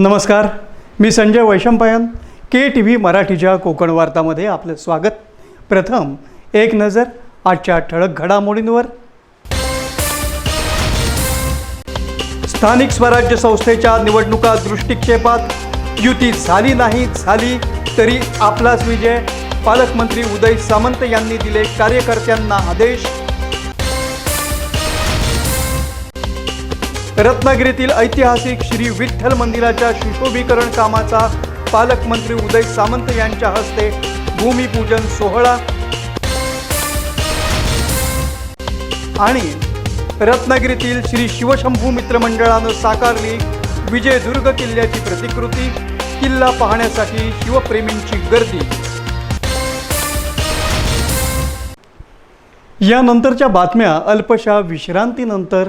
नमस्कार मी Sanjay Vaishampayan K T V मराठीच्या कोकण वार्तामध्ये आपलं स्वागत. प्रथम एक नजर आजच्या ठळक घडामोडींवर. स्थानिक स्वराज्य संस्थेच्या निवडणुका दृष्टिक्षेपात युती झाली नाही झाली तरी आपलाच विजय. पालकमंत्री उदय सामंत यांनी दिले कार्यकर्त्यांना आदेश. रत्नागिरीतील ऐतिहासिक श्री विठ्ठल मंदिराच्या सुशोभीकरण कामाचा पालकमंत्री उदय सामंत यांच्या हस्ते भूमिपूजन सोहळा. आणि रत्नागिरीतील श्री शिवशंभू मित्र मंडळानं साकारली विजयदुर्ग किल्ल्याची प्रतिकृती किल्ला पाहण्यासाठी शिवप्रेमींची गर्दी. यानंतरच्या बातम्या अल्पशा विश्रांतीनंतर.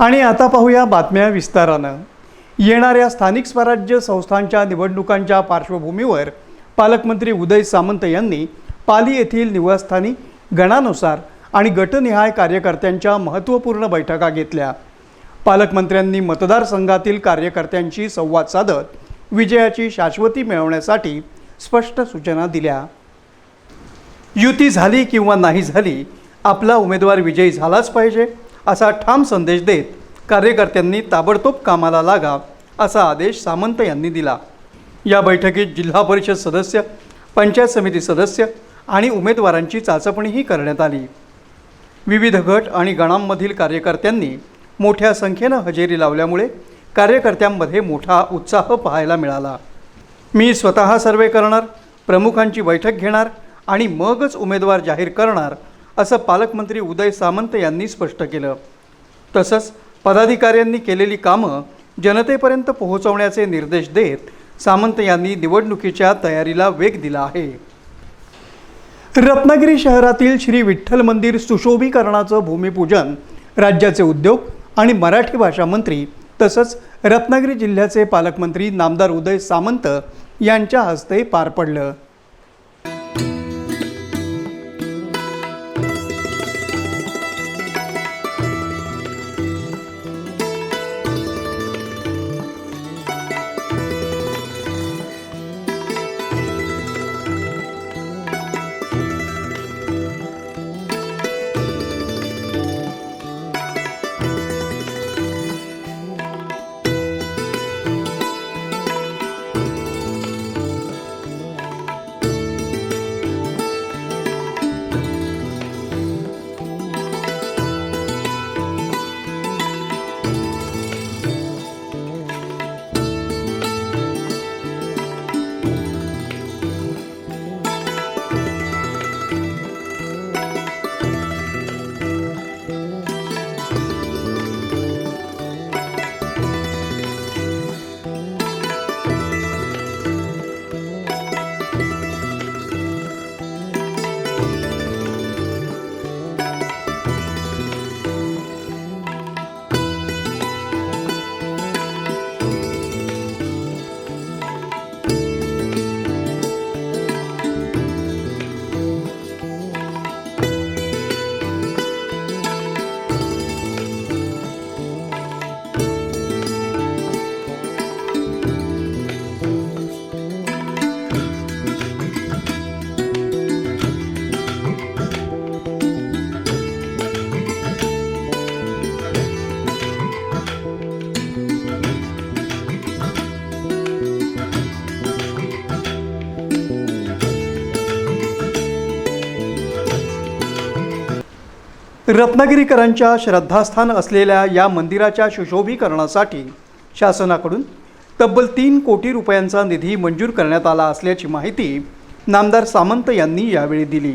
आणि आता पाहूया बातम्या विस्तारानं. येणाऱ्या स्थानिक स्वराज्य संस्थांच्या निवडणुकांच्या पार्श्वभूमीवर पालकमंत्री उदय सामंत यांनी पाली येथील निवासस्थानी गणानुसार आणि गटनिहाय कार्यकर्त्यांच्या महत्त्वपूर्ण बैठका घेतल्या. पालकमंत्र्यांनी मतदारसंघातील कार्यकर्त्यांशी संवाद साधत विजयाची शाश्वती मिळवण्यासाठी स्पष्ट सूचना दिल्या. युती झाली किंवा नाही झाली आपला उमेदवार विजयी झालाच पाहिजे. असा ठाम संदेश देत कार्यकर्त्यांनी ताबडतोब कामाला लागा असा आदेश सामंत यांनी दिला. या बैठकीत जिल्हा परिषद सदस्य पंचायत समिती सदस्य आणि उमेदवारांची चाचपणीही करण्यात आली. विविध गट आणि गणांमधील कार्यकर्त्यांनी मोठ्या संख्येनं हजेरी लावल्यामुळे कार्यकर्त्यांमध्ये मोठा उत्साह पाहायला मिळाला. मी स्वतः सर्वे करणार प्रमुखांची बैठक घेणार आणि मगच उमेदवार जाहीर करणार असं पालकमंत्री उदय सामंत यांनी स्पष्ट केलं. तसंच पदाधिकाऱ्यांनी केलेली कामं जनतेपर्यंत पोहोचवण्याचे निर्देश देत सामंत यांनी निवडणुकीच्या तयारीला वेग दिला आहे. रत्नागिरी शहरातील श्री विठ्ठल मंदिर सुशोभीकरणाचं भूमिपूजन राज्याचे उद्योग आणि मराठी भाषा मंत्री तसंच रत्नागिरी जिल्ह्याचे पालकमंत्री नामदार उदय सामंत यांच्या हस्ते पार पडलं. रत्नागिरीकरांच्या श्रद्धास्थान असलेल्या या मंदिराच्या सुशोभीकरणासाठी शासनाकडून तब्बल तीन कोटी रुपयांचा निधी मंजूर करण्यात आला असल्याची माहिती नामदार सामंत यांनी यावेळी दिली.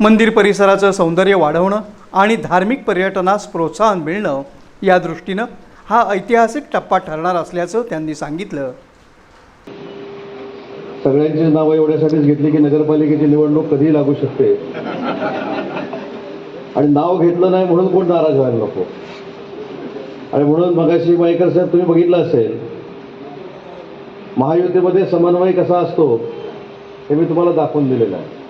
मंदिर परिसराचं सौंदर्य वाढवणं आणि धार्मिक पर्यटनास प्रोत्साहन मिळणं या दृष्टीनं हा ऐतिहासिक टप्पा ठरणार असल्याचं त्यांनी सांगितलं. सगळ्यांची नावं एवढ्यासाठीच घेतली की नगरपालिकेची निवडणूक कधीही लागू शकते. आणि नाव घेतलं नाही म्हणून कोण नाराज व्हायला नको? आणि म्हणून मगाशी मायकर साहेब तुम्ही बघितलं असेल महायुतीमध्ये समन्वय कसा असतो हे मी तुम्हाला दाखवून दिलेलं आहे.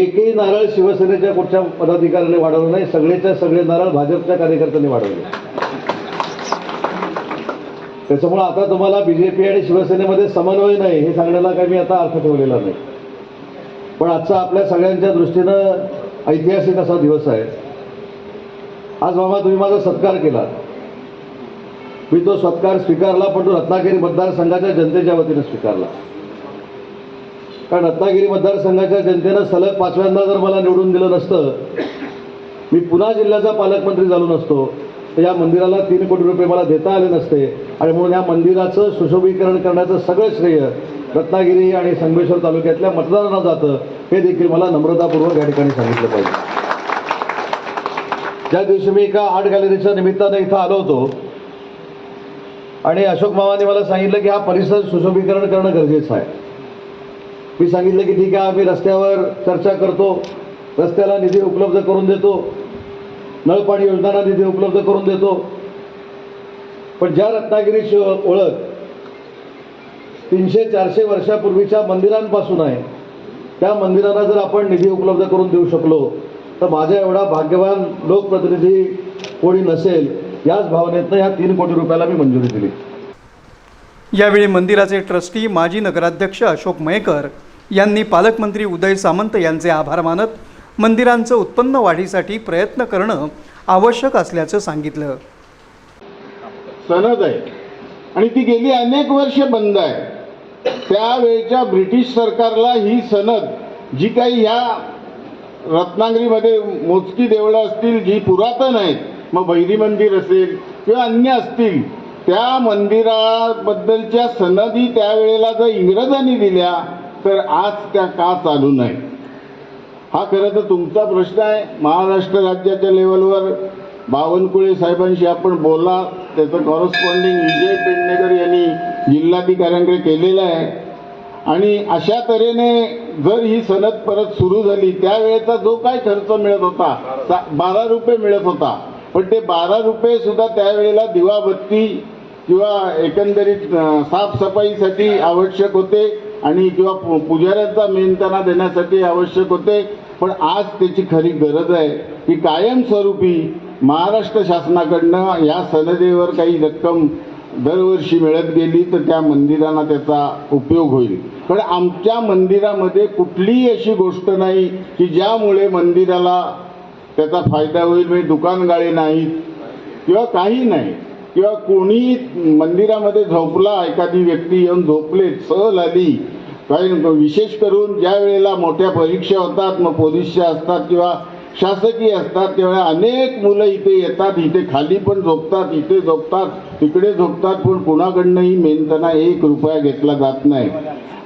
एकही नारळ शिवसेनेच्या कुठच्या पदाधिकाऱ्याने वाढवलं नाही सगळेच्या सगळे नारळ भाजपच्या कार्यकर्त्यांनी वाढवले. त्याच्यामुळे आता तुम्हाला बीजेपी आणि शिवसेनेमध्ये समन्वय नाही हे सांगण्याला काही मी आता अर्थ ठेवलेला नाही. पण आजचा आपल्या सगळ्यांच्या दृष्टीनं ऐतिहासिक असा दिवस आहे. आज मामा तुम्ही माझा सत्कार केला. मी तो सत्कार स्वीकारला पण तो रत्नागिरी मतदारसंघाच्या जनतेच्या वतीने स्वीकारला. कारण रत्नागिरी मतदारसंघाच्या जनतेनं सलग पाचव्यांदा जर मला निवडून दिलं नसतं मी पुन्हा जिल्ह्याचा पालकमंत्री झालो नसतो. तर या मंदिराला तीन कोटी रुपये मला देता आले नसते. आणि म्हणून या मंदिराचं सुशोभीकरण करण्याचं सगळं श्रेय रत्नागिरी आणि संगमेश्वर तालुक्यातल्या मतदारांना जातं. हे देखील मला नम्रतापूर्वक या ठिकाणी सांगितलं पाहिजे. ज्या दिवशी मी एका आर्ट गॅलरीच्या निमित्तानं इथं आलो होतो आणि अशोक मामाने मला सांगितलं की हा परिसर सुशोभीकरण करणं गरजेचं आहे. मी सांगितलं की ठीक आहे आम्ही रस्त्यावर चर्चा करतो रस्त्याला निधी उपलब्ध करून देतो नळपाणी योजनांना निधी उपलब्ध करून देतो. पण ज्या रत्नागिरीची ओळख तीनशे चारशे वर्षापूर्वीच्या मंदिरांपासून आहे त्या मंदिरांना जर आपण निधी उपलब्ध करून देऊ शकलो तर माझ्या एवढा भाग्यवान लोकप्रतिनिधी कोणी नसेल याच भावनेतनं ह्या तीन कोटी रुपयाला मी मंजुरी दिली. यावेळी मंदिराचे ट्रस्टी माजी नगराध्यक्ष अशोक मयेकर यांनी पालकमंत्री उदय सामंत यांचे आभार मानत मंदिरांचं उत्पन्न वाढीसाठी प्रयत्न करणं आवश्यक असल्याचं सांगितलं. सनद आहे. आणि ती गेली अनेक वर्ष बंद आहे. त्यावेळच्या ब्रिटिश सरकारला ही सनद जी काही ह्या रत्नागिरीमध्ये मोजकी देवळं असतील जी पुरातन आहेत मग भैरी मंदिर असेल किंवा अन्य असतील त्या मंदिराबद्दलच्या सनदी त्यावेळेला जर इंग्रजांनी दिल्या तर आज त्या का चालू नाही हा खरं तर तुमचा प्रश्न आहे. महाराष्ट्र राज्याच्या लेवलवर बावनकुळे साहेबांशी आपण बोला त्याचं कॉरस्पॉन्डिंग विजय पेडणेकर यांनी जिल्हाधिकाऱ्यांकडे केलेलं आहे. आणि अशा तऱ्हेने जर ही सनद परत सुरू झाली त्यावेळेचा जो काय खर्च मिळत होता सा- बारा रुपये मिळत होता. पण ते बारा रुपये सुद्धा त्यावेळेला दिवाबत्ती किंवा एकंदरीत साफसफाईसाठी आवश्यक होते आणि किंवा पु- पुजाऱ्यांचा मेहनताना देण्यासाठी आवश्यक होते. पण आज त्याची खरी गरज आहे की कायमस्वरूपी महाराष्ट्र शासनाकडनं या सनदेवर काही रक्कम दरवर्षी मिळत गेली तर त्या मंदिरांना त्याचा उपयोग होईल. पण आमच्या मंदिरामध्ये कुठलीही अशी गोष्ट नाही की ज्यामुळे मंदिराला त्याचा फायदा होईल म्हणजे दुकानगाळे नाहीत किंवा काही नाही. किंवा कोणी मंदिरामध्ये झोपला एखादी व्यक्ती येऊन झोपले सहल आली काही विशेष करून ज्या वेळेला मोठ्या परीक्षा होतात मग पोलीसच्या असतात किंवा शासकीय असतात तेव्हा अनेक मुलं इथे येतात इथे खाली पण झोपतात इथे झोपतात तिकडे झोपतात पण कुणाकडनंही मेहनताना एक रुपया घेतला जात नाही.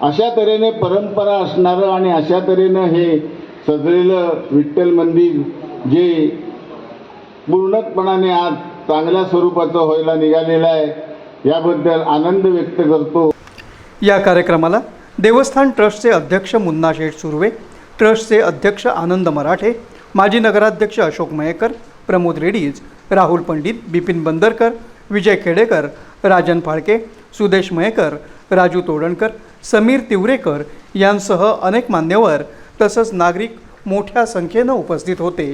अशा तऱ्हेने परंपरा असणारं आणि अशा तऱ्हेनं हे सजलेलं विठ्ठल मंदिर जे पूर्णपणाने आज चांगल्या स्वरूपाचं व्हायला निघालेलं आहे याबद्दल आनंद व्यक्त करतो. या कार्यक्रमाला देवस्थान ट्रस्टचे अध्यक्ष मुन्ना शेठ सुर्वे ट्रस्टचे अध्यक्ष आनंद मराठे माजी नगराध्यक्ष अशोक मयेकर प्रमोद रेडीज राहुल पंडित बिपिन बंदरकर विजय खेडेकर राजन फाळके सुदेश मयेकर राजू तोडणकर समीर तिवरेकर यांसह अनेक मान्यवर तसंच नागरिक मोठ्या संख्येनं उपस्थित होते.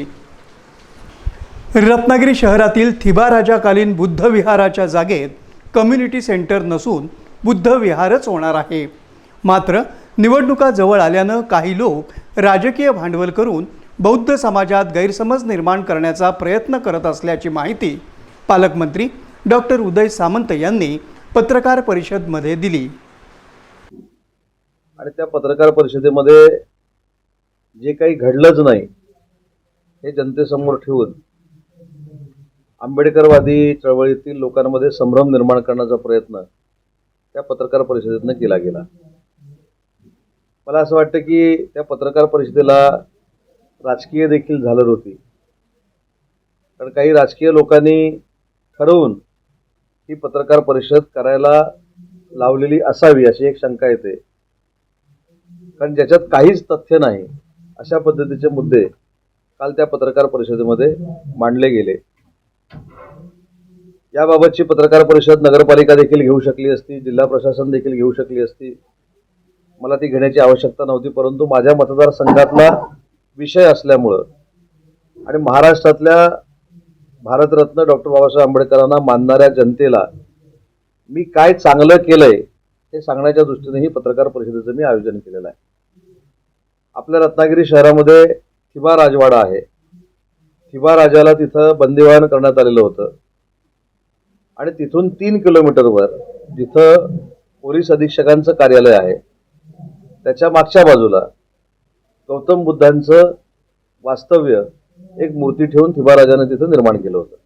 रत्नागिरी शहरातील थिबाराजाकालीन बुद्ध विहाराच्या जागेत कम्युनिटी सेंटर नसून बुद्ध विहारच होणार आहे. मात्र निवडणुका जवळ आल्यानं काही लोक राजकीय भांडवल करून बौद्ध समाजात गैरसमज निर्माण करण्याचा प्रयत्न करत असल्याची माहिती पालकमंत्री डॉक्टर उदय सामंत यांनी पत्रकार परिषदमध्ये दिली. आणि त्या पत्रकार परिषदेमध्ये जे काही घडलंच नाही हे जनतेसमोर ठेवून आंबेडकरवादी चळवळीतील लोकांमध्ये संभ्रम निर्माण करण्याचा प्रयत्न त्या पत्रकार परिषदेतनं केला गेला. मला असं वाटतं की त्या पत्रकार परिषदेला राजकीय देखील झालर होती. कारण काही राजकीय लोकांनी ठरवून ही पत्रकार परिषद करायला लावलेली असावी अशी एक शंका येते. कारण ज्याच्यात काहीच तथ्य नाही अशा पद्धतीचे मुद्दे काल त्या पत्रकार परिषदेमध्ये मांडले गेले. याबाबतची पत्रकार परिषद नगरपालिका देखील घेऊ शकली असती जिल्हा प्रशासन देखील घेऊ शकली असती. मला ती घेण्याची आवश्यकता नव्हती परंतु माझ्या मतदारसंघातला विषय असल्यामुळं. आणि महाराष्ट्रातल्या भारतरत्न डॉक्टर बाबासाहेब आंबेडकरांना मानणाऱ्या जनतेला मी काय चांगलं केलंय हे सांगण्याच्या दृष्टीने ही पत्रकार परिषदेचं मी आयोजन केलेलं आहे. आपल्या रत्नागिरी शहरामध्ये थिबा राजवाडा आहे. थिबा राजाला तिथं बंदिवान करण्यात आलेलं होतं. आणि तिथून तीन किलोमीटरवर जिथं पोलीस अधीक्षकांचं कार्यालय आहे. त्याच्या मागच्या बाजूला गौतम बुद्धांचं वास्तव्य एक मूर्ती ठेवून थिबाराजानं तिथं निर्माण केलं होतं.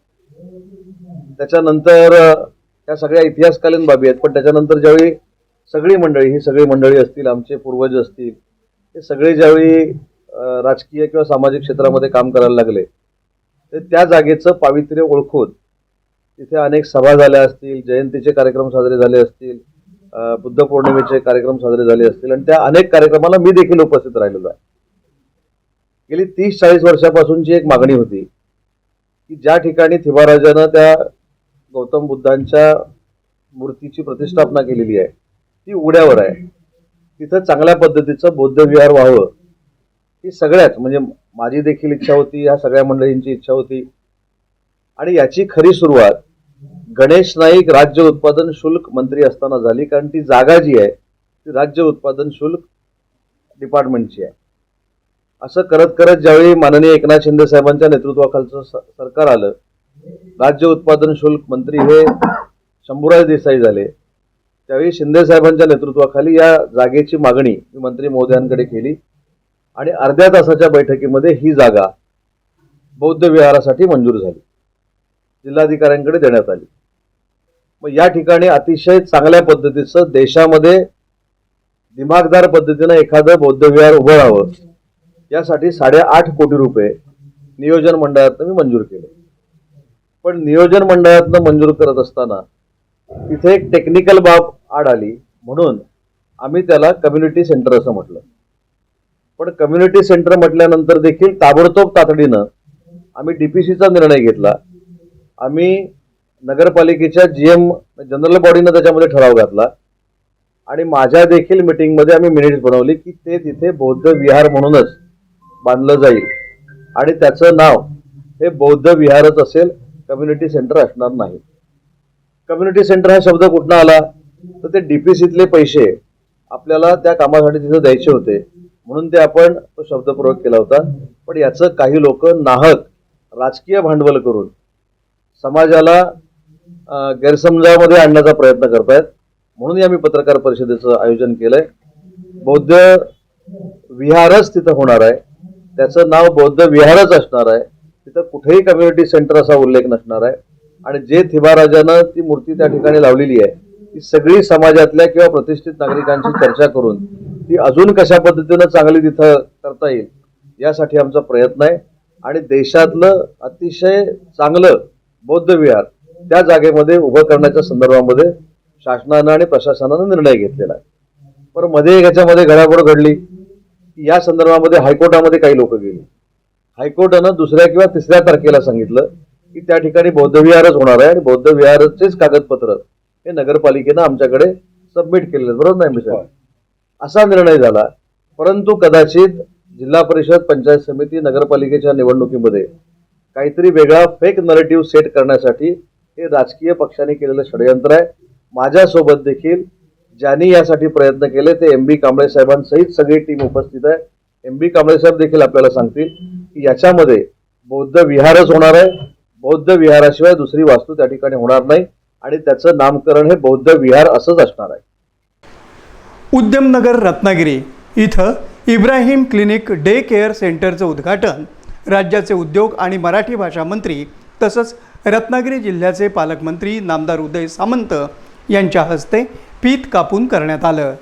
त्याच्यानंतर त्या सगळ्या इतिहासकालीन बाबी आहेत पण त्याच्यानंतर ज्यावेळी सगळी मंडळी ही सगळी मंडळी असतील आमचे पूर्वज असतील हे सगळे ज्यावेळी राजकीय किंवा सामाजिक क्षेत्रामध्ये काम करायला लागले तर त्या जागेचं पावित्र्य ओळखून तिथे अनेक सभा झाल्या असतील जयंतीचे कार्यक्रम साजरे झाले असतील बुद्ध पौर्णिमेचे कार्यक्रम साजरे झाले असतील आणि त्या अनेक कार्यक्रमाला मी देखील उपस्थित राहिलेलो आहे. गेली तीस चाळीस वर्षापासूनची एक मागणी होती की ज्या ठिकाणी थिबाराजानं त्या गौतम बुद्धांच्या मूर्तीची प्रतिष्ठापना केलेली आहे ती उघड्यावर आहे. तिथं चांगल्या पद्धतीचं बौद्ध विहार व्हावं. ही सगळ्याच म्हणजे माझी देखील इच्छा होती ह्या सगळ्या मंडळींची इच्छा होती. आणि याची खरी सुरुवात गणेश नाईक राज्य उत्पादन शुल्क मंत्री असताना झाली कारण ती जागा जी आहे ती राज्य उत्पादन शुल्क डिपार्टमेंटची आहे. असं करत करत ज्यावेळी माननीय एकनाथ शिंदे साहेबांच्या नेतृत्वाखालचं स- सरकार आलं राज्य उत्पादन शुल्क मंत्री हे शंभूराज देसाई झाले त्यावेळी शिंदे साहेबांच्या नेतृत्वाखाली या जागेची मागणी मी मंत्री महोदयांकडे केली आणि अर्ध्या तासाच्या बैठकीमध्ये ही जागा बौद्ध विहारासाठी मंजूर झाली. जिल्हाधिकाऱ्यांकडे देण्यात आली. मग या ठिकाणी अतिशय चांगल्या पद्धतीचं देशामध्ये दिमागदार पद्धतीनं एखादं बौद्ध विहार उभं राहावं यासाठी साडेआठ कोटी रुपये नियोजन मंडळातनं मी मंजूर केले. पण नियोजन मंडळातनं मंजूर करत असताना तिथे एक टेक्निकल बाब आड आली. म्हणून आम्ही त्याला कम्युनिटी सेंटर असं म्हटलं. पण कम्युनिटी सेंटर म्हटल्यानंतर देखील ताबडतोब तातडीनं आम्ही डी पी सीचा निर्णय घेतला. आम्ही नगरपालिकेच्या जी एम जनरल बॉडीनं त्याच्यामध्ये ठराव घातला. आणि माझ्या देखील मिटिंगमध्ये आम्ही मिनिट्स बनवली की ते तिथे बौद्ध विहार म्हणूनच बांधलं जाईल. आणि त्याचं नाव हे बौद्ध विहारच असेल कम्युनिटी सेंटर असणार नाही. कम्युनिटी सेंटर हा शब्द कुठनं आला? तर ते डीपीसीतले पैसे आपल्याला त्या कामासाठी तिथं द्यायचे होते. म्हणून ते आपण तो शब्द प्रयोग केला होता. पण याचं काही लोक नाहक राजकीय भांडवल करून समाजाला गैरसमजामध्ये आणण्याचा प्रयत्न करतायत. म्हणून आम्ही पत्रकार परिषदेचं आयोजन केलंय. बौद्ध विहारच तिथं होणार आहे. त्याचं नाव बौद्ध विहारच असणार आहे. तिथं कुठेही कम्युनिटी सेंटर असा उल्लेख नसणार आहे. आणि जे थिबाराजानं ती मूर्ती त्या ठिकाणी लावलेली आहे ती सगळी समाजातल्या किंवा प्रतिष्ठित नागरिकांशी चर्चा करून ती अजून कशा पद्धतीनं चांगली तिथं करता येईल यासाठी आमचा प्रयत्न आहे. आणि देशातलं अतिशय चांगलं बौद्ध विहार त्या जागेमध्ये उभं करण्याच्या संदर्भामध्ये शासनानं आणि प्रशासनानं निर्णय घेतलेला आहे. पण मध्ये याच्यामध्ये घडामोड घडली. या संदर्भामध्ये हायकोर्टामध्ये काही लोक गेली. हायकोर्टानं दुसऱ्या किंवा तिसऱ्या तारखेला सांगितलं की त्या ठिकाणी बौद्ध विहारच होणार आहे आणि बौद्ध विहारचेच कागदपत्र हे नगरपालिकेनं आमच्याकडे सबमिट केलेलं आहे. बरोबर नाही मिस्टर असा निर्णय झाला. परंतु कदाचित जिल्हा परिषद पंचायत समिती नगरपालिकेच्या निवडणुकीमध्ये काहीतरी वेगळा फेक नरेटिव्ह सेट करण्यासाठी हे राजकीय पक्षाने केलेलं षडयंत्र आहे. माझ्यासोबत देखील ज्यांनी यासाठी प्रयत्न केले ते एम बी कांबळे साहेबांसहित सगळी टीम उपस्थित आहे. एम बी कांबळे साहेब देखील आपल्याला सांगतील की याच्यामध्ये बौद्ध विहारच होणार आहे. बौद्ध विहाराशिवाय दुसरी वास्तू त्या ठिकाणी होणार नाही आणि त्याचं नामकरण हे बौद्ध विहार असंच असणार आहे. उद्यमनगर रत्नागिरी इथं इब्राहिम क्लिनिक डे केअर सेंटरचं उद्घाटन. राज्याचे उद्योग आणि मराठी भाषा मंत्री तसंच रत्नागिरी जिल्ह्याचे पालकमंत्री नामदार उदय सामंत यांच्या हस्ते पीत कापून करण्यात आलं.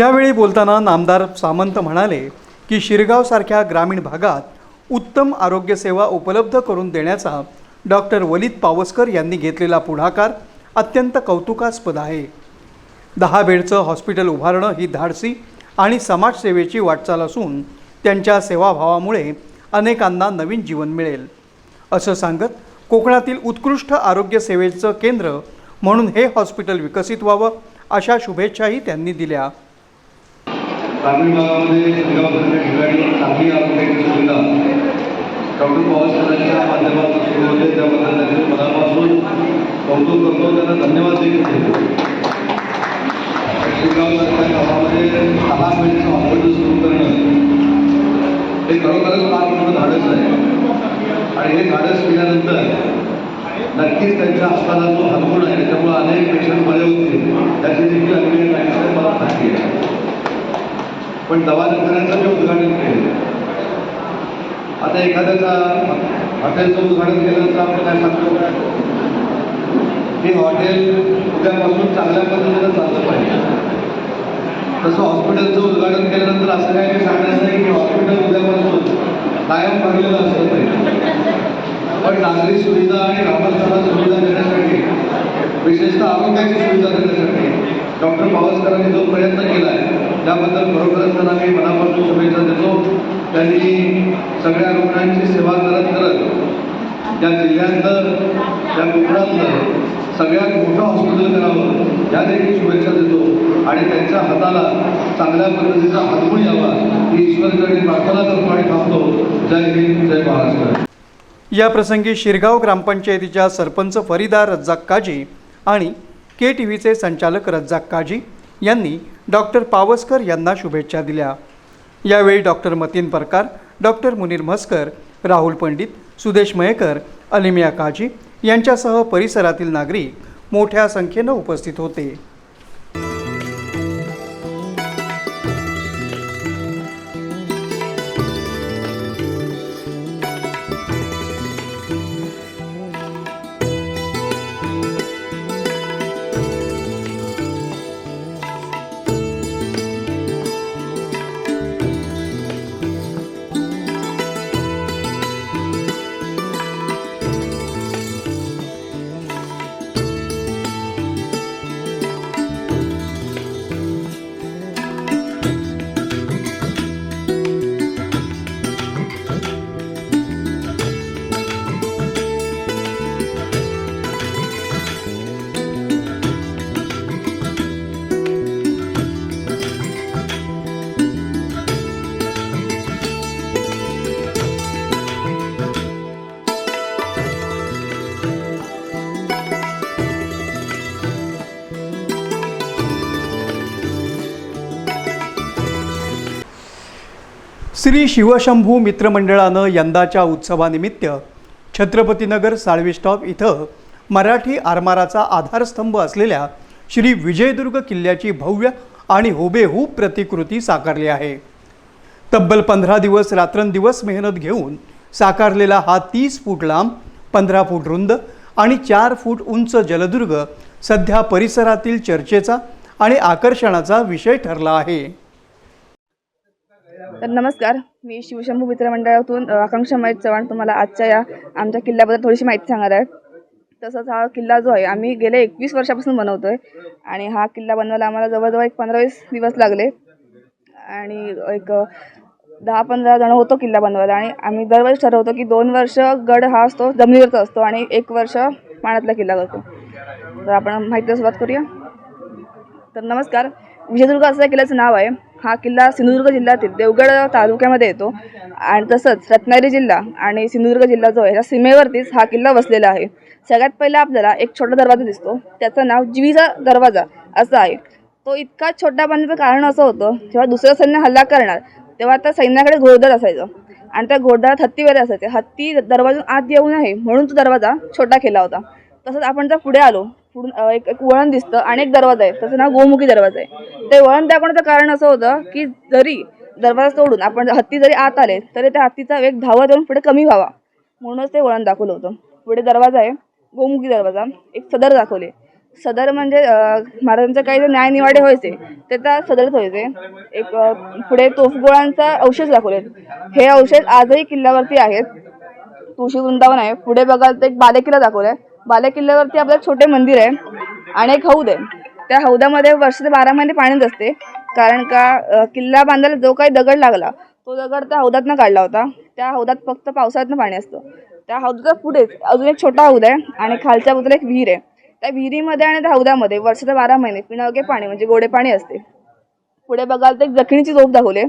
यावेळी बोलताना नामदार सामंत म्हणाले की शिरगावसारख्या ग्रामीण भागात उत्तम आरोग्यसेवा उपलब्ध करून देण्याचा डॉक्टर वलित पावसकर यांनी घेतलेला पुढाकार अत्यंत कौतुकास्पद आहे. दहा बेडचं हॉस्पिटल उभारणं ही धाडसी आणि समाजसेवेची वाटचाल असून त्यांच्या सेवाभावामुळे अनेकांना नवीन जीवन मिळेल. असं सांगत कोकणातील उत्कृष्ट आरोग्यसेवेचं केंद्र म्हणून हे हॉस्पिटल विकसित व्हावं अशा शुभेच्छाही त्यांनी दिल्या. ग्रामीण भागामध्ये गावासारख्या ठिकाणी चांगली आरोग्याची सुविधा. डॉक्टर पवारसाहेबांच्या माध्यमातून सुरू होते. त्याबद्दल त्यांचे मनापासून कौतुक करतो. त्यांना धन्यवाद देखील देतो. गावामध्ये सहा बेडचं हॉस्पिटल सुरू करणं हे खरोखरच फार मोठं धाडस आहे. आणि हे धाडस केल्यानंतर नक्कीच त्यांच्या हाताला जो हातगुण आहे त्याच्यामुळे अनेक पेशंट बरे होते त्याची देखील अगदी मला माहिती आहे. पण दवाखान्याचं मी उद्घाटन केलं. आता एखाद्याचा हॉटेलचं उद्घाटन केलं तर आपण काय सांगतो? हे हॉटेल उद्यापासून चांगल्या पद्धतीनं चाललं पाहिजे. तसं हॉस्पिटलचं उद्घाटन केल्यानंतर असं काही काही सांगण्यात नाही की हॉस्पिटल उद्यापासून कायम भरलेलं असलं पाहिजे. पण नागरी सुविधा आणि ग्रामस्थांना सुविधा देण्यासाठी विशेषतः आरोग्याची सुविधा देण्यासाठी डॉक्टर पावसकरांनी जो प्रयत्न केला आहे त्याबद्दल खरोखरच त्यांना मी मनापासून शुभेच्छा देतो. त्यांनी सगळ्या रुग्णांची सेवा करत करत त्या जिल्ह्यातलं त्या कोकणातलं सगळ्यात मोठं हॉस्पिटल करावं या देखील शुभेच्छा देतो. आणि त्यांच्या हाताला चांगल्या पद्धतीचा हातगुण यावा ही ईश्वरकडे प्रार्थना करतो आणि थांबतो. जय हिंद जय महाराष्ट्र. या प्रसंगी शिरगाव ग्रामपंचायतीच्या सरपंच फरीदा रज्जाक काजी आणि के टी व्हीचे संचालक रज्जाक काजी यांनी डॉक्टर पावसकर यांना शुभेच्छा दिल्या. यावेळी डॉक्टर मतीन परकार डॉक्टर मुनीर म्हस्कर राहुल पंडित सुदेश मयेकर अलिमिया काजी यांच्यासह परिसरातील नागरिक मोठ्या संख्येनं उपस्थित होते. श्री शिवशंभू मित्रमंडळानं यंदाच्या उत्सवानिमित्त छत्रपतीनगर साळवी स्टॉप इथं मराठी आरमाराचा आधारस्तंभ असलेल्या श्री विजयदुर्ग किल्ल्याची भव्य आणि हुबेहूब प्रतिकृती साकारली आहे. तब्बल पंधरा दिवस रात्रंदिवस मेहनत घेऊन साकारलेला हा तीस फूट लांब पंधरा फूट रुंद आणि चार फूट उंच जलदुर्ग सध्या परिसरातील चर्चेचा आणि आकर्षणाचा विषय ठरला आहे. तर नमस्कार मी शिवशंभू मित्रमंडळातून मंडळातून आकांक्षा महेश चव्हाण तुम्हाला आजच्या या आमच्या किल्ल्याबद्दल थोडीशी माहिती सांगणार आहे. तसंच हा किल्ला जो आहे आम्ही गेल्या एकवीस वर्षापासून बनवतो आहे आणि हा किल्ला बनवायला आम्हाला जवळजवळ एक पंधरा वीस दिवस लागले. आणि एक दहा पंधरा जण होतो किल्ला बनवायला आणि आम्ही दरवर्षी ठरवतो की दोन वर्ष गड हा असतो जमिनीवरचा असतो आणि एक वर्ष पाण्यातला किल्ला करतो. तर आपण माहितीला सुरुवात करूया. तर नमस्कार विजयदुर्ग असं या किल्ल्याचं नाव आहे. हा किल्ला सिंधुदुर्ग जिल्ह्यातील देवगड तालुक्यामध्ये येतो. आणि तसंच रत्नागिरी जिल्हा आणि सिंधुदुर्ग जिल्हा जो आहे या सीमेवरतीच हा किल्ला वसलेला आहे. सगळ्यात पहिला आपल्याला एक छोटा दरवाजा दिसतो. त्याचं नाव जिवीचा दरवाजा असं आहे. तो इतका छोटा बनण्याचं कारण असं होतं जेव्हा दुसरं सैन्य हल्ला करणार तेव्हा त्या सैन्याकडे घोडदळ असायचं. आणि त्या घोडदळात हत्ती वगैरे असायचे. हत्ती दरवाजून आत येऊ नये म्हणून तो दरवाजा छोटा केला होता. तसंच आपण जर पुढे आलो पुढून एक एक वळण दिसतं आणि एक दरवाजा आहे. त्याचं नाव गोमुखी दरवाजा आहे. ते वळण दाखवण्याचं कारण असं होतं की जरी दरवाजा तोडून आपण हत्ती जरी आत आले तरी त्या हत्तीचा वेग धावत येऊन पुढे कमी व्हावा. म्हणूनच ते वळण दाखवलं होतं. पुढे दरवाजा आहे. गोमुखी दरवाजा. एक सदर दाखवले. सदर म्हणजे महाराजांचं काही जे न्यायनिवाडे व्हायचे ते त्या सदरच व्हायचे. एक पुढे तोफगोळांचा अवशेष दाखवले. हे अवशेष आजही किल्ल्यावरती आहेत. तुळशी वृंदावन आहे. पुढे बघाल तर एक बालेकिल्ला आहे बालेकिल्ल्यावरती आपलं छोटे मंदिर आहे आणि एक हौद आहे. त्या हौदामध्ये वर्ष ते बारा महिने पाणीच असते. कारण का किल्ला बांधायला जो काही दगड लागला तो दगड त्या हौदातनं काढला होता. त्या हौदात फक्त पावसाळ्यातनं पाणी असतं. त्या हौदाच्या पुढेच अजून एक छोटा हौद आहे आणि खालच्या बाजूला एक विहीर आहे. त्या विहिरीमध्ये आणि त्या हौदामध्ये वर्ष ते बारा महिने पिण्यायोग्य पाणी म्हणजे गोडे पाणी असते. पुढे बघाल तर एक जखणीची तोफ दाखवली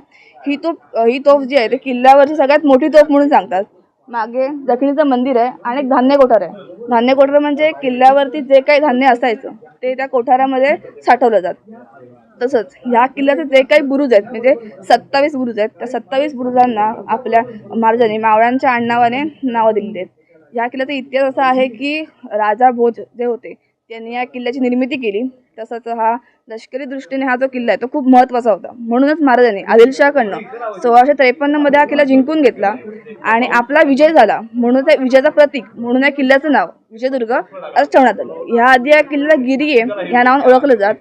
ही तोफ ही तोफ जी आहे ते किल्ल्यावरची सगळ्यात मोठी तोफ म्हणून सांगतात. मागे जखणीचं मंदिर आहे आणि एक धान्य कोठार आहे. धान्य कोठार म्हणजे किल्ल्यावरती जे काही धान्य असायचं ते त्या कोठारामध्ये साठवलं जात. तसंच ह्या किल्ल्याचे जे काही बुरुज आहेत म्हणजे सत्तावीस बुरुज आहेत त्या सत्तावीस बुरुजांना आपल्या महाराजांनी मावळ्यांच्या आडनावाने नावं दिलेली आहेत. ह्या किल्ल्याचा इतिहास असा आहे की राजा भोज जे होते त्यांनी या किल्ल्याची निर्मिती केली. तसंच हा लष्करी दृष्टीने हा जो किल्ला आहे तो खूप महत्त्वाचा होता. म्हणूनच महाराजांनी आदिलशहाकडनं सोळाशे त्रेपन्नमध्ये हा किल्ला जिंकून घेतला आणि आपला विजय झाला. म्हणून त्या विजयाचा प्रतीक म्हणून या किल्ल्याचं नाव विजयदुर्ग असं ठेवण्यात आलं. ह्या आधी या किल्ल्याला गिरी आहे ह्या नावानं ओळखलं जात.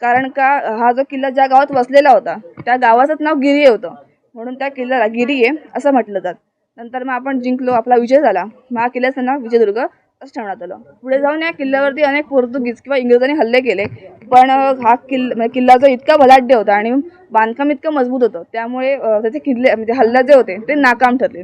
कारण का हा जो किल्ला ज्या गावात वसलेला होता त्या गावाचंच नाव गिरीये होतं. म्हणून त्या किल्ल्याला गिरी आहे असं म्हटलं जात. नंतर मग आपण जिंकलो आपला विजय झाला. मग हा किल्ल्याचं नाव विजयदुर्ग असं ठेवण्यात आलं. पुढे जाऊन या किल्ल्यावरती अनेक पोर्तुगीज किंवा इंग्रजांनी हल्ले केले. पण हा किल्ला म्हणजे किल्ला जो इतका बलाढ्य होता आणि बांधकाम इतकं मजबूत होतं. त्यामुळे त्याचे किल्ले म्हणजे हल्ला जे होते ते नाकाम ठरले.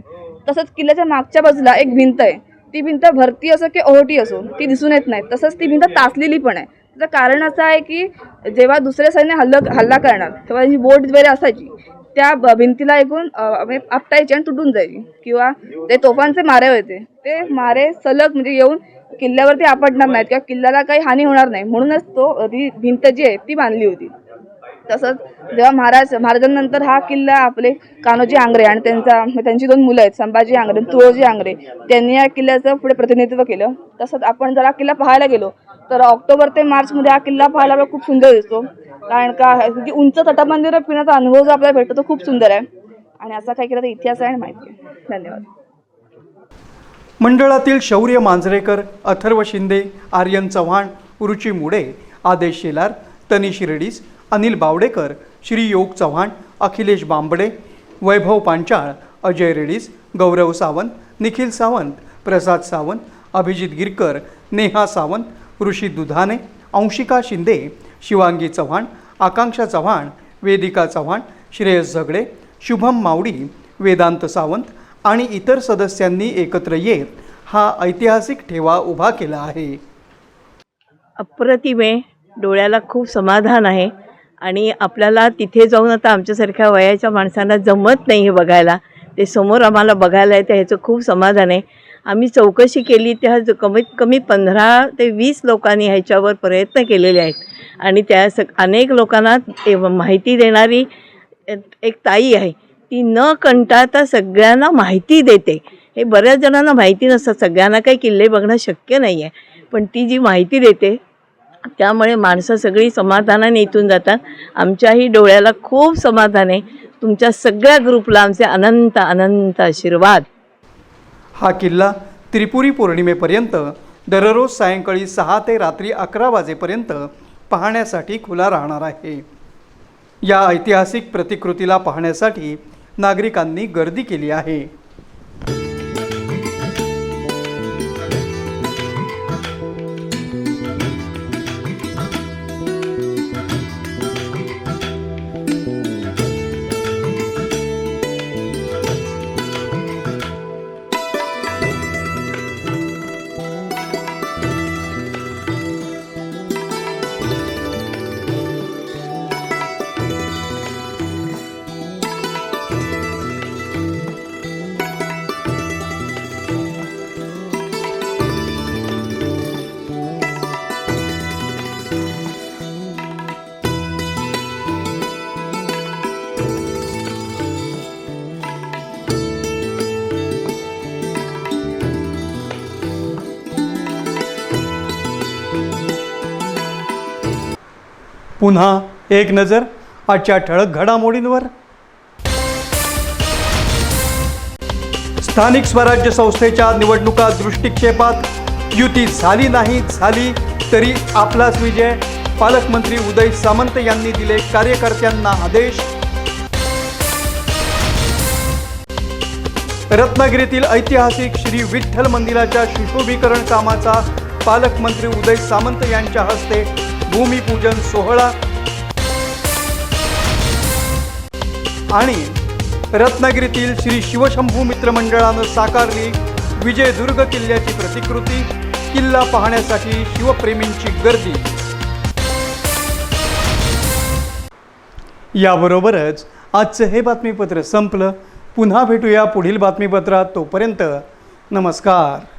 तसंच किल्ल्याच्या मागच्या बाजूला एक भिंत आहे. ती भिंत भरती असो की ओहोटी असो ती दिसून येत नाही. तसंच ती भिंत तासलेली पण आहे. त्याचं कारण असं आहे की जेव्हा दुसऱ्या सैन्य हल्ल हल्ला करणार तेव्हा जी बोट वगैरे असायची. त्या भिंतीला ऐकून आपटायची आणि तुटून जायची किंवा ते तोफांचे मारे होते. ते मारे सलग म्हणजे येऊन किल्ल्यावरती आपटणार नाहीत किंवा किल्ल्याला काही हानी होणार नाही. म्हणूनच तो ती भिंत जी आहे ती बांधली होती. तसंच जेव्हा महाराज महाराजांनंतर हा किल्ला आपले कान्होजी आंग्रे आणि त्यांचा त्यांची दोन मुलं आहेत संभाजी आंग्रे आणि तुळोजी आंग्रे त्यांनी या किल्ल्याचं पुढे प्रतिनिधित्व केलं. तसंच आपण जर हा किल्ला पाहायला गेलो तर ऑक्टोबर ते मार्चमध्ये हा किल्ला पाहायला खूप सुंदर दिसतो. कारण का की उंच तटबंदीवर फिरण्याचा अनुभव जो आपल्याला भेटतो तो खूप सुंदर आहे. आणि असा काही केला तर इतिहास आहे आणि माहिती आहे. धन्यवाद. मंडळातील शौर्य मांजरेकर अथर्व शिंदे आर्यन चव्हाण रुची मुडे आदेश शेलार तनिष रेडीस अनिल बावडेकर श्री योग चव्हाण अखिलेश बांबडे वैभव पांचाळ अजय रेडीस गौरव सावंत निखिल सावंत प्रसाद सावंत अभिजित गिरकर नेहा सावंत ऋषी दुधाने अंशिका शिंदे शिवांगी चव्हाण आकांक्षा चव्हाण वेदिका चव्हाण श्रेयस झगडे शुभम मावडी वेदांत सावंत आणि इतर सदस्यांनी एकत्र येत हा ऐतिहासिक ठेवा उभा केला आहे. अप्रतिम आहे डोळ्याला खूप समाधान आहे आणि आपल्याला तिथे जाऊन आता आमच्यासारख्या वयाच्या माणसांना जमत नाही हे बघायला. ते समोर आम्हाला बघायला येतं ह्याचं खूप समाधान आहे. आम्ही चौकशी केली त्या कमीत कमी पंधरा ते वीस लोकांनी ह्याच्यावर प्रयत्न केलेले आहेत. आणि त्या स अनेक लोकांना माहिती देणारी एक- एक ताई आहे. ती न कंटाळता सगळ्यांना माहिती देते. हे बऱ्याच जणांना माहिती नसतं. सगळ्यांना काही किल्ले बघणं शक्य नाही आहे पण ती जी माहिती देते त्यामुळे माणसं सगळी समाधानाने इथून जातात. आमच्याही डोळ्याला खूप समाधान आहे. तुमच्या सगळ्या ग्रुपला आमचे अनंत अनंत आशीर्वाद. हा किल्ला त्रिपुरी पौर्णिमेपर्यंत दररोज सायंकाळी सहा ते रात्री अकरा वाजेपर्यंत पाहण्यासाठी खुला राहणार आहे. या ऐतिहासिक प्रतिकृतीला पाहण्यासाठी नागरिकांनी गर्दी केली आहे. पुन्हा एक नजर आजच्या ठळक घडामोडींवर. स्थानिक स्वराज्य संस्थेच्या निवडणुका दृष्टिक्षेपात युती झाली नाही झाली तरी आपलाच विजय. पालकमंत्री उदय सामंत यांनी दिले कार्यकर्त्यांना आदेश. रत्नागिरीतील ऐतिहासिक श्री विठ्ठल मंदिराच्या सुशोभीकरण कामाचा पालकमंत्री उदय सामंत यांच्या हस्ते भूमिपूजन सोहळा. आणि रत्नागिरीतील श्री शिवशंभू मित्र मंडळानं साकारली विजयदुर्ग किल्ल्याची प्रतिकृती किल्ला पाहण्यासाठी शिवप्रेमींची गर्दी. याबरोबरच आजचं हे बातमीपत्र संपलं. पुन्हा भेटूया पुढील बातमीपत्रात. तोपर्यंत नमस्कार.